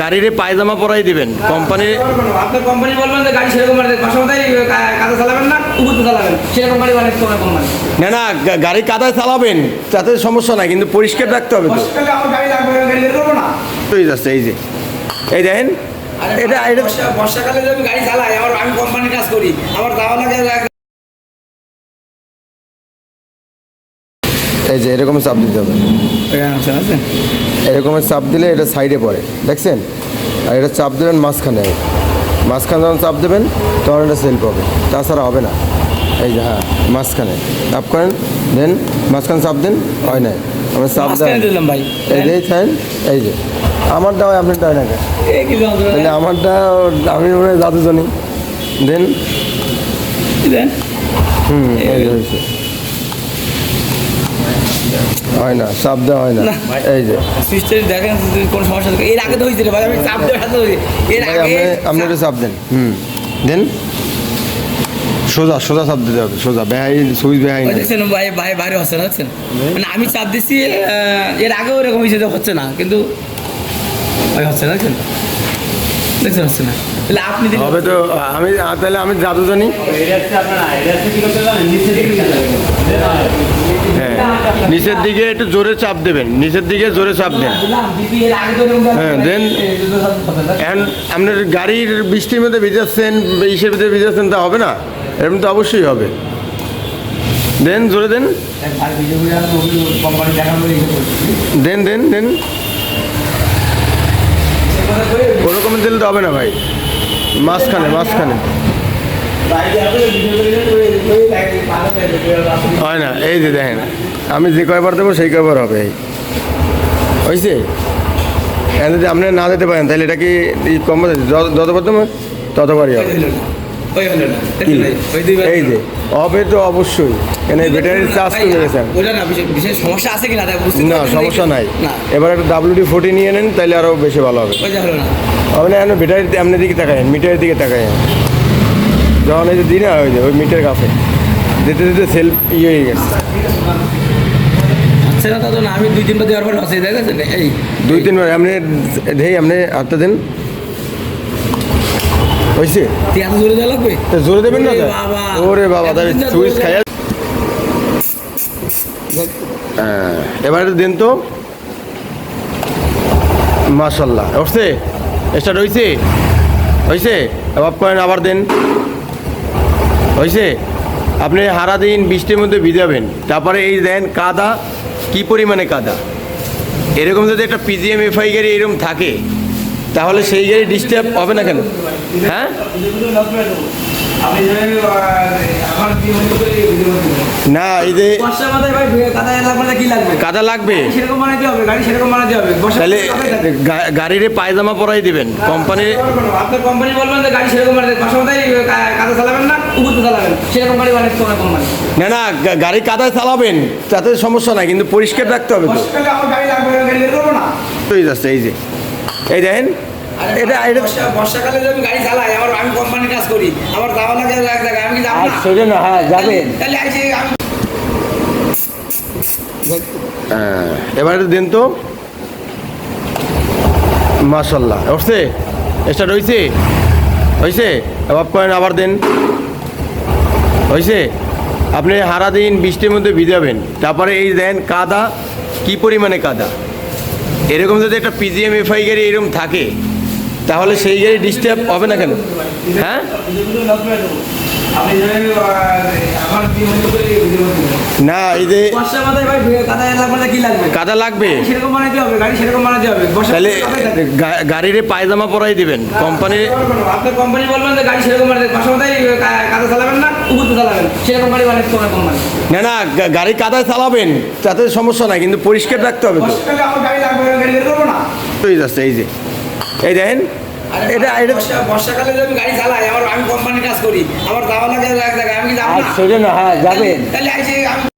গাড়ির পায়জামা পরাই দিবেন। কোম্পানি আপনার কোম্পানি বলবেন যে গাড়ি সেরকম মানে কাজে চালাবেন না উপর চালাবেন? সেরকম গাড়ি অনেক তোমার কোম্পানি না না গাড়ি কাদায় চালাবেন তাতে সমস্যা নাই কিন্তু পরিষ্কার রাখতে হবে তো। বর্ষাকালে আমার গাড়ি লাগবে গাড়ি বের না। হয়ে যাচ্ছে এই যে এই দেখেন এটা এটা বর্ষাকালে আমি গাড়ি চালাই আমার আমি কোম্পানির কাজ করি আমার যাওয়া লাগে এই যে এরকম চাপ দিতে হবে। এরকম চাপ দিলে এটা সাইডে পড়ে দেখছেন? আর এটা চাপ দেবেন মাঝখানে। মাঝখানে যখন চাপ দেবেন তখন এটা সেল পাবে তাছাড়া হবে না। এই যে হ্যাঁ মাঝখানে। চাপ করেন দেন মাঝখানে চাপ দেন হয় না আমি চাপ দিলাম ভাই। এই যে থাকেন এই যে। আমারটা হয় আপনারটা হয় না? তাহলে আমারটা আমি মনে হয় জাদু জানি দেন? হুম এই হয়েছে। হয় না চাপ দেওয়া হয় না। এই যে। দেখেন কোনো সমস্যা থাকে। এর আগে তো হয়েছিল ভাই আমি চাপ হয়েছে। এর আগে আপনি আপনি চাপ দেন। হুম। দেন। সোজা সোজা চাপ দিতে হবে সোজা। বেহাই সুইচ বেহাই দেখছেন ভাই ভাই বাইরে হচ্ছে না দেখছেন? মানে আমি চাপ দিচ্ছি এর আগেও এরকম হয়েছে হচ্ছে না কিন্তু ভাই হচ্ছে না দেখছেন? হবে তো আমি তাহলে আমি জাদু জানি হ্যাঁ নিচের দিকে একটু জোরে চাপ দেবেন নিচের দিকে জোরে চাপ দেন। হ্যাঁ, এখন আপনার গাড়ির বৃষ্টির মধ্যে ভিজাচ্ছেন ইসের মধ্যে ভিজাচ্ছেন তা হবে না? এরকম তো অবশ্যই হবে। দেন জোরে দেন। দেন দেন দেন। দিলে তো হবে না ভাই। মাঝখানে মাঝখানে। হয় না, এই যে দেখেন, আমি যে কয়বার দেবো সেই কয়বার হবে। এই হয়েছে এখন যদি আপনি না যেতে পারেন, তাহলে এটা কি কম যতবার দেবো ততবারই হবে। এই যে হবে তো অবশ্যই। কেন ব্যাটারির চার্জ কমে গেছে। না বিশেষ- সমস্যা আছে কিনা না না। সমস্যা নাই। এবার একটা ডাব্লিউডি ফোর্টি নিয়ে নেন তাহলে আরও বেশি ভালো হবে। না। হবে না এখন ব্যাটারির আপনার দিকে তাকায়েন মিটারের দিকে তাকায়েন যখন এই যে দিনে ওই যে ওই মিটার কাছে। দিতে দিতে সেল ইয়ে হয়ে গেছে। আচ্ছা আমি দুই তিনবার দেওয়ার পর হচ্ছে এই দুই তিনবার আপনি ধেই আপনি হাতটা দেন। হয়েছে? জোরে দেওয়া লাগবে? জোরে দেবেন না ওরে বাবা। তাহলে সুইচ খাইয়া হ্যাঁ, এবার দেন তো। মাশাল্লাহ। উঠছে? স্টার্ট হয়েছে হয়েছে অফ করেন আবার দেন। হয়েছে আপনি হারা দিন বৃষ্টির মধ্যে ভিজাবেন। তারপরে এই দেন কাদা। কি পরিমাণে কাদা? এরকম যদি একটা পিজিএম এফআই গাড়ি এরকম থাকে তাহলে সেই গাড়ি ডিস্টার্ব হবে না কেন? হ্যাঁ? না এই যে কাদা লাগবে? তাহলে গাড়ির পায়জামা পরাই দিবেন। কোম্পানির আপনার কোম্পানি বলবেন যে গাড়ি সেরকম কাদা চালাবেন না চালাবেন সেরকম গাড়ি বানাইতে কোম্পানি না না গাড়ি কাদায় চালাবেন তাতে সমস্যা নাই কিন্তু পরিষ্কার রাখতে হবে তো এই যে। এই দেখেন এটা এটা বর্ষাকালে আমি গাড়ি চালাই আমার আমি কোম্পানির কাজ করি আমার যাওয়া লাগে এক জায়গায় আমি যাব না? সেটা হ্যাঁ যাবেন। তাহলে আইসি আমি হ্যাঁ, এবার তো মাশাল্লাহ উঠছে স্টার্ট হয়েছে হয়েছে অফ করেন আবার দেন। হয়েছে আপনি হারা দিন বৃষ্টির মধ্যে ভিজাবেন। তারপরে এই দেন কাদা কি পরিমাণে কাদা? এরকম যদি একটা পিজিএম এফআই গাড়ি এরকম থাকে, তাহলে সেই গাড়ি ডিস্টার্ব হবে না কেন? হ্যাঁ? আপনি না এই যে কাদা লাগবে? তাহলে গাড়ির পায়জামা পরাই দিবেন। কোম্পানির আপনার কোম্পানি বলবেন যে গাড়ি সেরকম কাদা চালাবেন না চালাবেন। সেরকম গাড়ি কোম্পানি। না না গাড়ি কাদায় চালাবেন তাতে সমস্যা নাই কিন্তু পরিষ্কার রাখতে হবে তো। এই যে এই দেখেন। এটা এটা বর্ষাকালে আমি গাড়ি চালাই আমার আমি কোম্পানির কাজ করি আমার দাওয়া লাগে এক জায়গায় আমি কি যাব না? সেটা না হ্যাঁ যাবেন তাহলে আমি